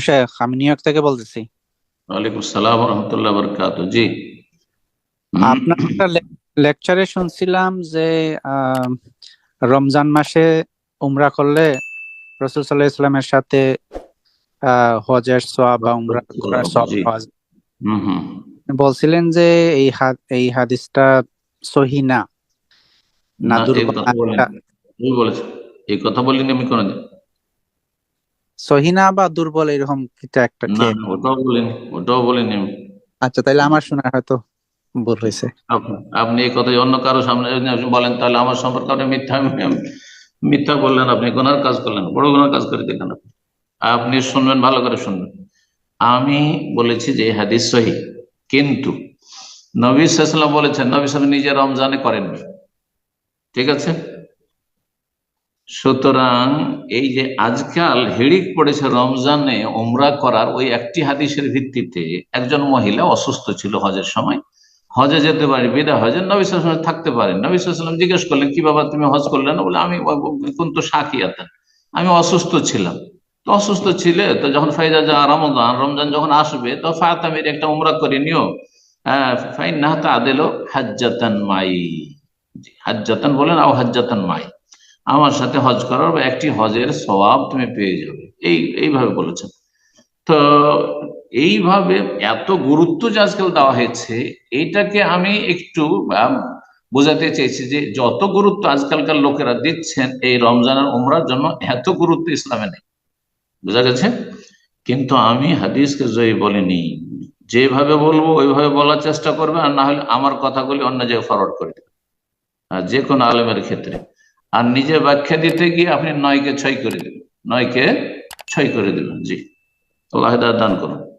শেখ আমি new York থেকে বলতেছি। ওয়ালাইকুম রহমতুল্লাহ বরকাত। জি। আপনার একটা লেকচারে শুনছিলাম যে রমজান মাসে উমরা করলে রসুল সাল্লাহ ইসলামের সাথে হজের সোয়াব বা উমরা করার সব জি। পাওয়া যায়। হুম হুম। বলছিলেন যে এই হাদ- এই হাদিসটা সহি না? না দুর্বল এই কথা বলিনি আমি কোনোদিন। সহি না বা দুর্বল এরকম কিছু একটা না ওটাও বলিনি ওটাও বলিনি আচ্ছা তাইলে আমার শোনা হয়তো ভুল হয়েছে। আপনি- এই কথা অন্য কারও সামনে যদি বলেন তাহলে আমার সম্পর্কে আপনি মিথ্যা মিথ্যা বললেন আপনি গুনার কাজ করলেন বড় গুনার কাজ করে দেখলেন আপনি। আপনি শুনবেন ভালো করে শুনবেন। আমি বলেছি যে হাদিস সহি কিন্তু নবী সাল্লাম বলেছেন নবী সাল্লাম নিজে রমজানে করেননি। ঠিক আছে? সুতরাং এই যে আজকাল হিড়িক পড়েছে রমজানে ওমরা করার ওই একটি হাদিসের ভিত্তিতে একজন মহিলা অসুস্থ ছিল হজের সময়। হজে যেতে পারি বিদা হজে নবী সাল্লাম থাকতে পারেন। নবী সাল্লাম জিজ্ঞেস করলেন, কি বাবা, তুমি হজ করলে না? বলে, আমি কোন কিন্তু সাকিয়াতেন, আমি অসুস্থ ছিলাম। তো অসুস্থ ছিলে, তো যখন ফাইজা যা রমজান রমজান যখন আসবে, তো ফাতামির একটা উমরা করে নিও। ফাইন না তা আদেলো হাজ্জাতান মাই। হাজ্জাতান বলেন, আও হাজ্জাতান মাই। আমার সাথে হজ করার বা একটি হজের স্বভাব তুমি পেয়ে যাবে। এই, এইভাবে বলেছেন তো এইভাবে এত গুরুত্ব যে আজকাল দেওয়া হয়েছে এইটাকে আমি একটু বোঝাতে চেয়েছি যে যত গুরুত্ব আজকালকার লোকেরা দিচ্ছেন, এই রমজানের উমরার জন্য এত গুরুত্ব ইসলামে নেই। বোঝা গেছে? কিন্তু আমি হাদিসকে জয়ী বলিনি। যেভাবে বলব, ওইভাবে বলার চেষ্টা করবে, আর না হলে আমার কথাগুলি অন্য জায়গায় ফরওয়ার্ড করে দেবে। যে কোনো আলেমের ক্ষেত্রে। আর নিজে ব্যাখ্যা দিতে গিয়ে আপনি নয়কে ছয় করে দেবেন। নয়কে ছয় করে দেবেন, জি। আল্লাহ দান করুন।